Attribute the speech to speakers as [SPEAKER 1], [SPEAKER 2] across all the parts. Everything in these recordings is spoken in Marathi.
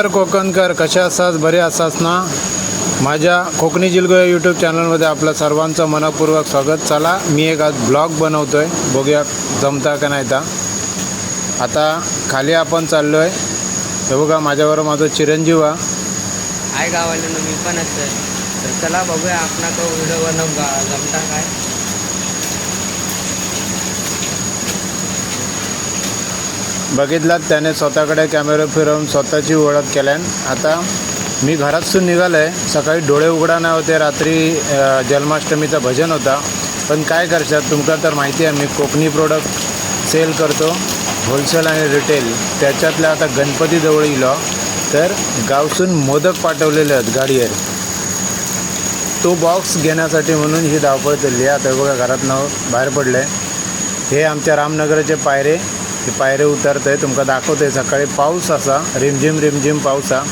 [SPEAKER 1] तर कोकणकर कशा असाच बरे असाच ना? माझ्या कोकणी जिलगो या यूट्यूब चॅनलमध्ये आपलं सर्वांचं मनपूर्वक स्वागत. चला मी एक आज ब्लॉग बनवतो आहे बघूया जमता का नाही तर आता खाली आपण चाललो आहे हे बघा माझ्याबरोबर माझं चिरंजीव हा
[SPEAKER 2] आहे गावाला मी पण असतं चला बघूया आपला तो व्हिडिओ बनव जमता काय?
[SPEAKER 1] बघितलात त्याने स्वतःकडे कॅमेरा फिरवून स्वतःची ओळख केल्यान आता मी घरातसून निघालो आहे सकाळी डोळे उघडा नाही होते रात्री जन्माष्टमीचं जन्माष्टमीचा भजन होता. पण काय करशात तुमका तर माहिती आहे मी कोकणी प्रोडक्ट सेल करतो होलसेल आणि रिटेल त्याच्यातल्या आता गणपतीजवळ इलो. तर गावसून मोदक पाठवलेले आहेत गाडीवर. तो बॉक्स घेण्यासाठी म्हणून ही धावपळ चालली आहे. आता बघा घरातनं बाहेर पडलं आहे हे आमच्या रामनगरचे पायरे. हे पायरे उतरत आहे तुमका दाखवते सकाळी पाऊस असा रिमझिम रिमझिम पावसा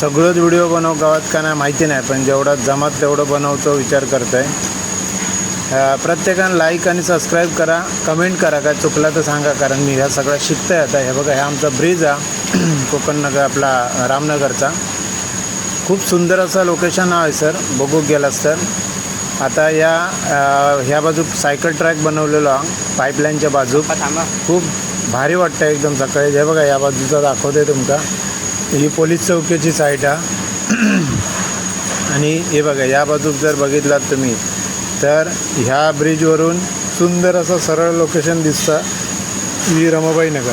[SPEAKER 1] सगळंच व्हिडिओ बनव गावात का नाही माहिती नाही पण जेवढा जमत तेवढं बनवतो विचार करत आहे प्रत्येकानं लाईक आणि सबस्क्राईब करा कमेंट करा काय चुकलं तर सांगा कारण मी ह्या सगळं शिकतोय आता. हे बघा ह्या आमचा ब्रिज आहे कोकण नगर आपला रामनगरचा. खूप सुंदर असं लोकेशन आहे सर बघू गेलास तर. आता या ह्या बाजू सायकल ट्रॅक बनवलेलो आहे पाईपलाईनच्या बाजू. खूप भारी वाटतं एकदम सकाळी. हे बघा या बाजूचा दाखवते तुमका ही पोलीस चौकीची साईट आहे आणि हे बघा या बाजूक जर बघितलात तुम्ही तर ह्या ब्रिजवरून सुंदर असं सरळ लोकेशन दिसतं ही रमाबाई नगर.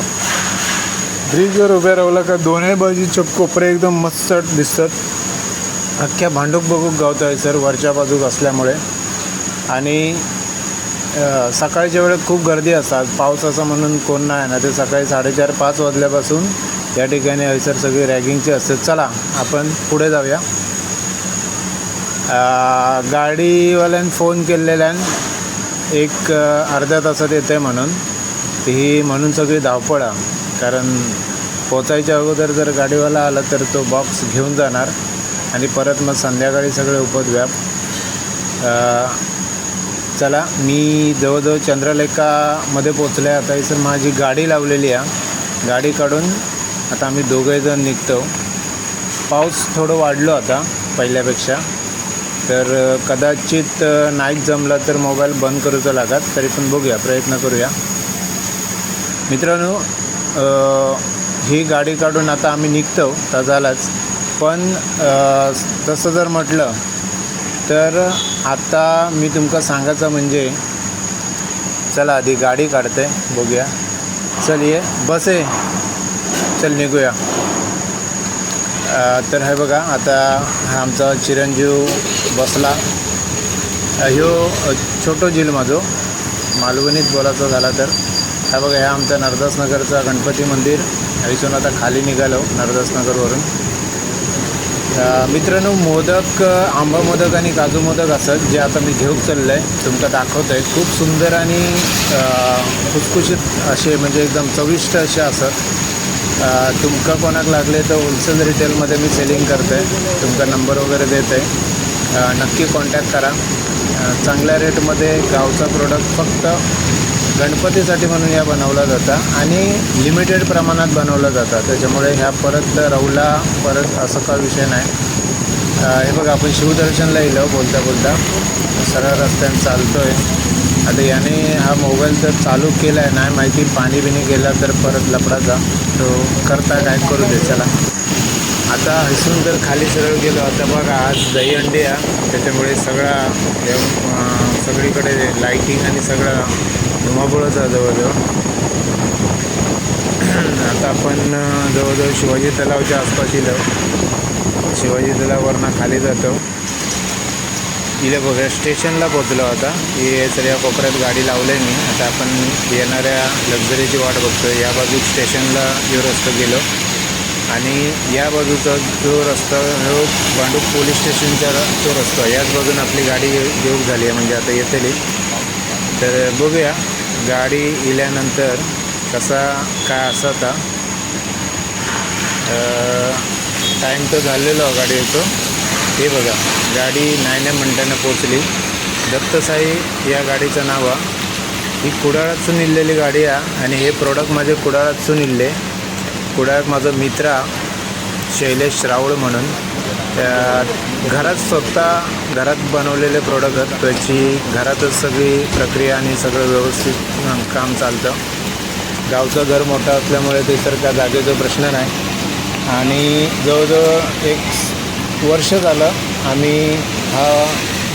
[SPEAKER 1] ब्रिजवर उभे राहिलं का दोन्ही बाजूचे कोपरे एकदम मस्त दिसतात. अख्ख्या भांडूक बघूक गावत आहे सर वरच्या बाजूक असल्यामुळे. आणि सकाळच्या वेळेत खूप गर्दी असतात. पाऊस असा म्हणून कोण नाही ना ते सकाळी साडेचार पाच वाजल्यापासून या ठिकाणी हयसर सगळी रॅगिंगची असते. चला आपण पुढे जाऊया. अ, गाडीवाल्यान फोन केलेल्यान एक अर्ध्या तासात येते म्हणून. ही म्हणून सगळी धावपळ. कारण पोचायच्या अगोदर जर गाडीवाला आला तर तो बॉक्स घेऊन जाणार. आणि परत मग संध्याकाळी सगळे उपद्व्याप. चला मी जवळजवळ चंद्रलेखामध्ये पोचले आता इथं माझी गाडी लावलेली आहे. गाडी काढून आता आम्ही दोघेजण निघतो. पाऊस थोडं वाढलो आता पहिल्यापेक्षा. तर कदाचित नाईक जमला तर मोबाईल बंद करूचा लागत तरी पण बघूया प्रयत्न करूया. मित्रांनो ही गाडी काढून आता आम्ही निघतो तर झालाच. पण तसं जर म्हटलं तर आत्ता मी तुमका सांगायचं म्हणजे चला आधी गाडी काढते बघूया. चल ये बस आहे चल निघूया. तर हे बघा आता हा आमचा चिरंजीव बसला. ह्यो छोटो झील माझो. मालवणीत बोलायचं झाला तर. हा बघा ह्या आमचा नरदासनगरचा गणपती मंदिर. इथून आता खाली निघालो नरदासनगरवरून. मित्रांनो मोदक आंबा मोदक आणि काजू मोदक असत जे आता मी घेऊन चाललं आहे तुमका दाखवतो आहे खूप सुंदर आणि खुसखुशीत असे म्हणजे एकदम चविष्ट असे असत. तुमका कोणाक लागले तर होलसेल रिटेलमध्ये मी सेलिंग करते तुमचा नंबर वगैरे देते नक्की कॉन्टॅक्ट करा. चांगल्या रेटमध्ये गावचा प्रोडक्ट फक्त गणपतीसाठी म्हणून या बनवला जाता आणि लिमिटेड प्रमाणात बनवलं जातं त्याच्यामुळे ह्या परत रवला परत असं का विषय नाही. हे बघा आपण शिवदर्शनला येलो बोलता बोलता सरळ रस्त्याने चालतो आहे आता याने हा मोबाईल जर चालू केला आहे नाही माहिती पाणी बिणी गेला तर परत लपडाचा तो करता काय करू दे चला. आता हसून जर खाली सरळ गेलो आता बघा आज दही अंडी आहे. त्याच्यामुळे सगळा सगळीकडे लाईटिंग आणि सगळं धुमाबुळच आहे जवळजवळ. आता आपण जवळजवळ शिवाजी तलावच्या आसपास येलो शिवाजी तलावावरनं खाली जातो. इथे बघा स्टेशनला पोचलो आता. हे सगळ्या कोपऱ्यात गाडी लावले मी. आता आपण येणाऱ्या लक्झरीची वाट बघतो या बाजूक स्टेशनला जो रस्ता गेलो. आणि या बाजूचा जो रस्ता हो भांडूप पोलीस स्टेशनचा र- तो रस्ता. याच बाजून आपली गाडी घेऊ झाली आहे म्हणजे आता येतेली. तर बघूया गाडी इल्यानंतर कसा काय असा टाईम तर झालेलो गाडी येतो हे बघा गाडी नाही नाही म्हणताना पोचली दत्तसाई या गाडीचं नाव आहे. ही कुडाळातून इल्लेली गाडी आहे आणि हे प्रोडक्ट माझे कुडाळातून इल्ले. कुडाळात माझा मित्र शैलेश राऊळ म्हणून. त्या घरात स्वतः घरात बनवलेले प्रोडक्ट आहेत. त्याची घरातच सगळी प्रक्रिया आणि सगळं व्यवस्थित काम चालतं. गावचं घर मोठं असल्यामुळे ते सर त्या जागेचा प्रश्न नाही. आणि जवळजवळ एक वर्ष झालं आम्ही हा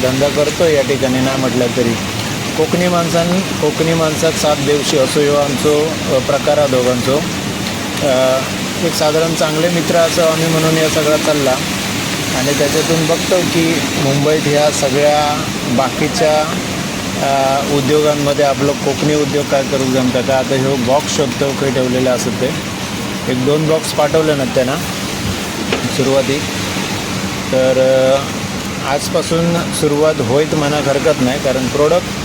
[SPEAKER 1] धंदा करतो या ठिकाणी नाही म्हटलं तरी. कोकणी माणसांनी कोकणी माणसात सात दिवशी असो ह्यो आमचो प्रकार हा दोघांचो. एक साधारण चांगले मित्र असं आम्ही म्हणून या सगळा चालला. आणि त्याच्यातून बघतो की मुंबईत ह्या सगळ्या बाकीच्या उद्योगांमध्ये आपलं कोकणी उद्योग काय करू जमतं का? आता हे बॉक्स शोधतो काही ठेवलेलं असत ते. एक दोन बॉक्स पाठवले ना त्यांना सुरुवाती. तर आजपासून सुरुवात होईत म्हणा हरकत नाही कारण प्रोडक्ट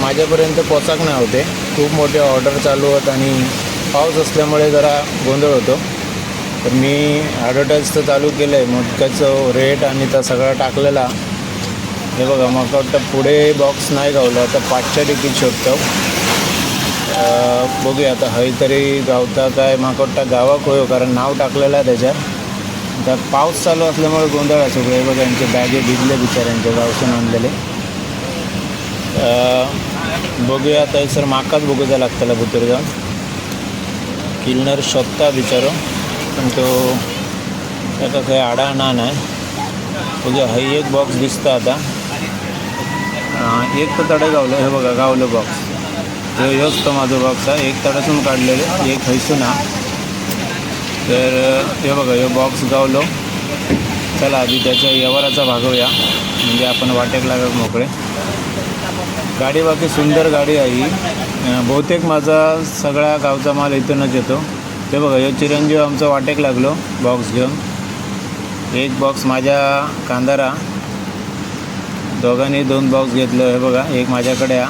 [SPEAKER 1] माझ्यापर्यंत पोचाक नाही होते खूप मोठे ऑर्डर चालू होत आणि पाऊस असल्यामुळे जरा गोंधळ होतो. तर मी ॲडव्हर्टाईज तर चालू केलं आहे मोदकाचं रेट आणि त्या सगळा टाकलेला. हे बघा मग वाटतं पुढे बॉक्स नाही गावला. आता पाचच्या तिकीट शोधतो. बघूया आता हवी तरी गावता काय. म्हाका वाटतं गावाक होयो कारण नाव टाकलेलं आहे त्याच्यात. आता पाऊस चालू असल्यामुळे गोंधळ असो. हे बघा यांचे बॅगे भिजले बिचाऱ्यांचे गावसून आणलेले. बघूया आता सर माकाच बघूचा लागतला बुतूर जाऊन किलनर शोधता बिचारो। पण तो त्याचा काही आडा ना नाही. बघूया हय एक बॉक्स दिसता आता. एक तर तडे गावलं हे बघा गावलं बॉक्स हे ह्योच तो माझा बॉक्स आहे. एक तडासून काढलेले एक हैसून हा. तर हे बघा हे बॉक्स गावलो. चला आधी त्याच्या व्यवहाराचा भागवूया म्हणजे आपण वाटेक लागत मोकळे. गाडी बाकी सुंदर गाडी आहे. बहुतेक माझा सगळा गावचा माल इथूनच येतो. ते बघा हे चिरंजीव आमचं वाटेक लागलो बॉक्स घेऊन. एक बॉक्स माझ्या कांदारा. दोघांनी दोन बॉक्स घेतलं हे बघा एक माझ्याकडे हा.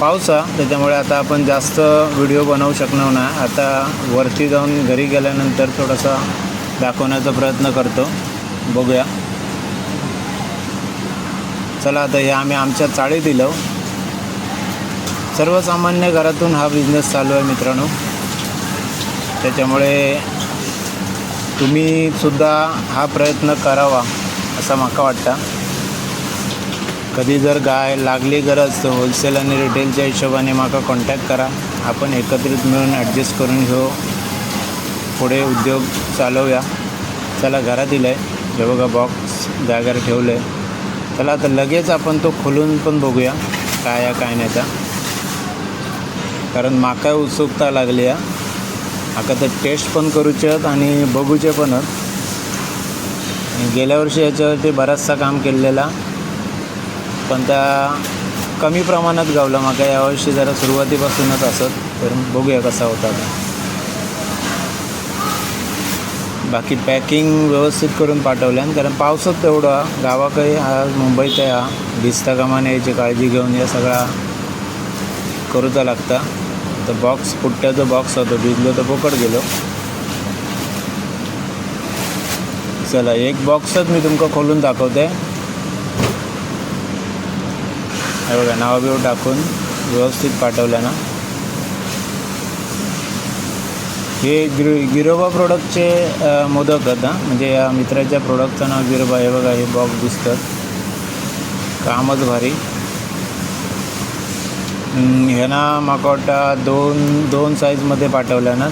[SPEAKER 1] पाऊस हा त्याच्यामुळे आता आपण जास्त व्हिडिओ बनवू शकणार नाही आता वरती जाऊन घरी गेल्यानंतर थोडासा दाखवण्याचा प्रयत्न करतो. बघूया. चला आता हे आम्ही आमच्या चाळी दिलं सर्वसामान्य घरातून हा बिझनेस चालू आहे मित्रांनो. त्याच्यामुळे तुम्ही सुद्धा हा प्रयत्न करावा असा माका वाटतं. कधी जर गाय लागली गरज तर होलसेल आणि रिटेलच्या हिशोबाने माका कॉन्टॅक्ट करा. आपण एकत्रित मिळून ॲडजस्ट करून घेऊ पुढे उद्योग चालवूया. चला घरात दिलं आहे. हे बघा बॉक्स जागेवर ठेवलं आहे चला आता लगेच आपण तो खोलून पण बघूया. काय आहे काय नाही तर कारण माका उत्सुकता लागली आहे. आता ते टेस्ट पण करूचे आहेत आणि बघूचे पण आहेत. गेल्या वर्षी याच्यावरती बराचसा काम केलेला. पण त्या कमी प्रमाणात गावला माका. यावर्षी जरा सुरुवातीपासूनच असत तर बघूया कसा होता बाकी पॅकिंग व्यवस्थित करून पाठवल्यान कारण पावसात तेवढा गावाकडे आज मुंबईत आहे हा भिजता कामाने याची काळजी घेऊन या सगळा करूचा लागता. तर बॉक्स पुट्ट्याचा बॉक्स होतो भिजलो तर पोकट गेलो. चला एक बॉक्सच मी तुमका खोलून दाखवते. हे बघा नाव बिव टाकून व्यवस्थित पाठवलं ना. हे गिरो गिरोबा प्रोडक्टचे मोदक आहेत हां. म्हणजे या मित्राच्या प्रोडक्टचं नाव गिरोबा हे बघा हे बॉक्स दिसतात कामच भारी. ह्यांना म्हाका वाटता दोन दोन साईजमध्ये पाठवल्या ना.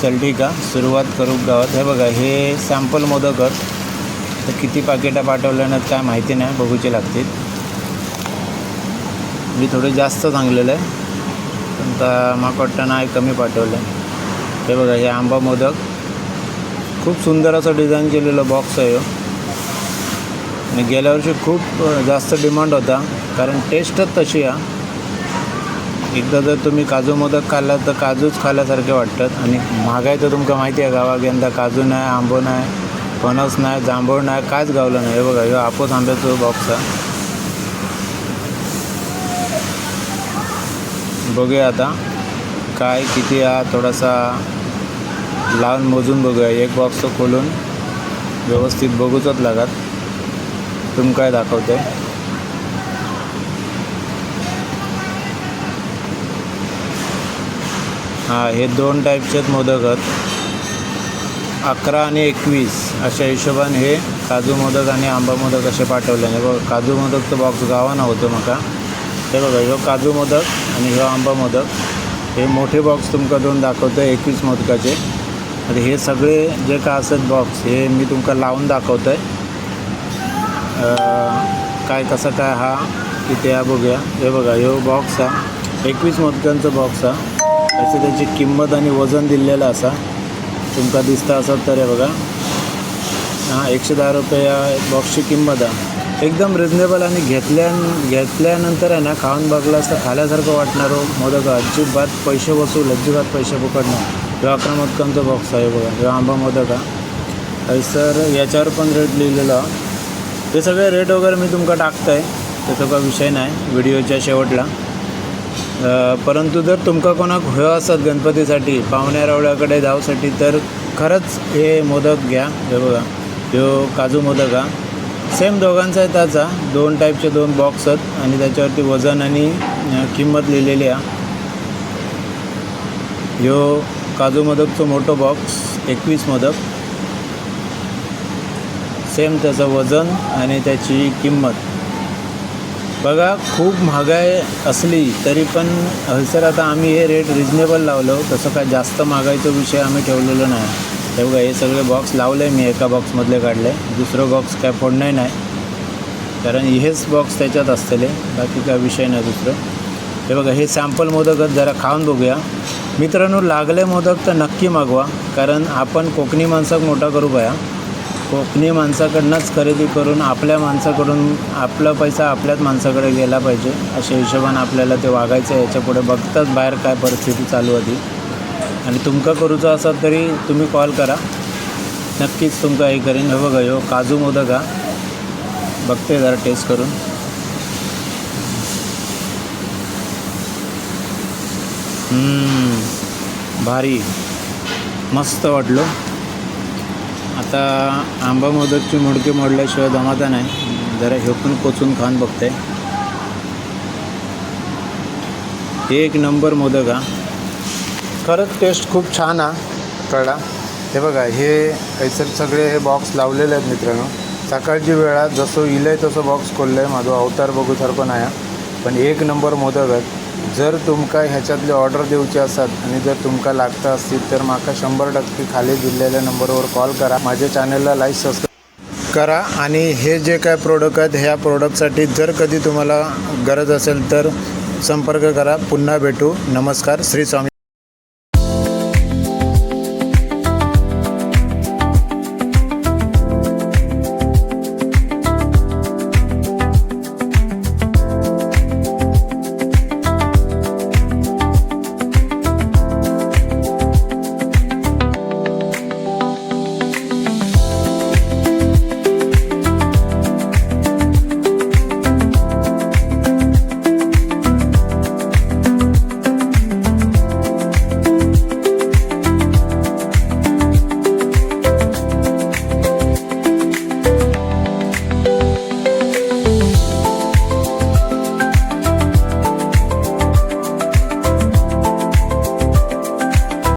[SPEAKER 1] चल ठीक आहे सुरुवात करू गावात. हे बघा हे सॅम्पल मोदकच. तर किती पाकिटं पाठवल्यानं काय माहिती नाही बघूचे लागतील. मी थोडं जास्त सांगलेलं आहे. पण आता माका वाटतं नाही कमी पाठवलं. आहे हे बघा हे आंबा मोदक. खूप सुंदर असं डिझाईन केलेलं बॉक्स आहे हो. आणि गेल्या वर्षी खूप जास्त डिमांड होता. कारण टेस्टच तशी आहे. एकदा जर तुम्ही काजू मोदक खाल्ला तर काजूच खाल्ल्यासारखे वाटतात. आणि महागाई तर तुमका माहिती आहे गावाक यंदा काजू नाही आंबो नाही फणस नाही जांभूळ नाही कायच गावलं नाही. हे बघा ह्यो आपोस आंब्याचं बॉक्स आहे. बघूया आता काय किती हा थोडासा लावून मोजून बघूया. एक बॉक्स खोलून व्यवस्थित बघूचच लागत. तुम काय दाखवते हां हे दोन टाईपचे आहेत मोदक. आहेत अकरा आणि एकवीस अशा हिशोबाने हे काजू मोदक आणि आंबा मोदक असे पाठवले हे बघा काजू मोदकचं बॉक्स गावाना होतं म्हाका हे बघा ह्यो काजू मोदक आणि ह्यो आंबा मोदक. हे मोठे बॉक्स तुमका दोन दाखवतो एकवीस मोदकाचे. आणि हे सगळे जे काय असत बॉक्स हे मी तुमका लावून दाखवतो आहे काय कसं काय हा इथे या बघूया. हे बघा ह्यो बॉक्स हा एकवीस मोदकांचा बॉक्स हा. असं त्याची किंमत आणि वजन दिलेलं असा. तुमका दिसता असत तर हे बघा. हां एकशे दहा रुपये या बॉक्सची किंमत आहे एकदम रिजनेबल आणि घेतल्या घेतल्यानंतर आहे ना खाऊन बघलं असता खाल्यासारखं वाटणार हो. मोदक अजिबात पैसे वसूल अजिबात पैसे पकडणं ह्यो अकरा मोदकांचा बॉक्स आहे बघा ह्यो आंबा मोदक आहे सर याच्यावर पण रेट लिहिलेला ते सगळे रेट वगैरे मी तुमका टाकतंय. त्याचा काही विषय नाही व्हिडिओच्या शेवटला. परंतु जर तुमका कोणाक हयो असत गणपतीसाठी पाहुण्या रावळ्याकडे जाऊसाठी तर खरंच हे मोदक घ्या. हे बघा ह्यो काजू मोदक हा. सेम दोघांचा आहे त्याचा. दोन टाईपचे दोन बॉक्स आहेत आणि त्याच्यावरती वजन आणि किंमत लिहिलेली आहे ह्यो काजू मोदकचं मोठं बॉक्स एकवीस मोदक. सेम त्याचं वजन आणि त्याची किंमत. बघा खूप महागाई असली तरी पण हलसर आता आम्ही हे रेट रिजनेबल लावलो तसं काय जास्त महागाईचा विषय आम्ही ठेवलेलो नाही. हे बघा हे सगळे बॉक्स लावले मी एका बॉक्समधले काढले. दुसरं बॉक्स काय फोडणे नाही. कारण हेच बॉक्स त्याच्यात असलेले बाकी काय विषय नाही दुसरं. हे बघा हे सॅम्पल मोदकच जरा खाऊन बघूया. मित्रांनो लागले मोदक तर नक्की मागवा. कारण आपण कोकणी माणसाक मोठा करू पाया. कोकणी माणसाकडनंच खरेदी करून आपल्या माणसाकडून आपला पैसा आपल्याच माणसाकडे गेला पाहिजे अशा हिशोबानं आपल्याला ते वागायचं आहे. याच्यापुढे बघताच बाहेर काय परिस्थिती चालू होती. आणि तुमका करूचं असेल तरी तुम्ही कॉल करा. नक्कीच तुमका हे करेन. हे बघा हो काजू मोदक हा. बघते जरा टेस्ट करून. भारी. मस्त वाटलो. आता आंबा मोदकची मुडकी मोडल्याशिवाय दमाता नाही. जरा हे पण कोचून खाऊन बघते. एक नंबर मोदक हा. खरंच टेस्ट खूप छान हा कळला हे बघा हे हैसर सगळे हे बॉक्स लावलेले आहेत मित्रांनो. सकाळची वेळा जसं इलं आहे तसं बॉक्स खोललं आहे माझं अवतार बघूसारखं नाही पण एक नंबर मोदक आहेत. जर तुमका ह्याच्यातले ऑर्डर देऊची असत आणि जर तुमका लागता असतील तर माका शंभर टक्के खाली दिलेल्या नंबरवर कॉल करा. माझ्या चॅनलला लाईक सबस्क्राईब करा आणि हे जे काय प्रोडक्ट आहेत ह्या प्रोडक्टसाठी जर कधी तुम्हाला गरज असेल तर संपर्क करा. पुन्हा भेटू. नमस्कार. श्री स्वामी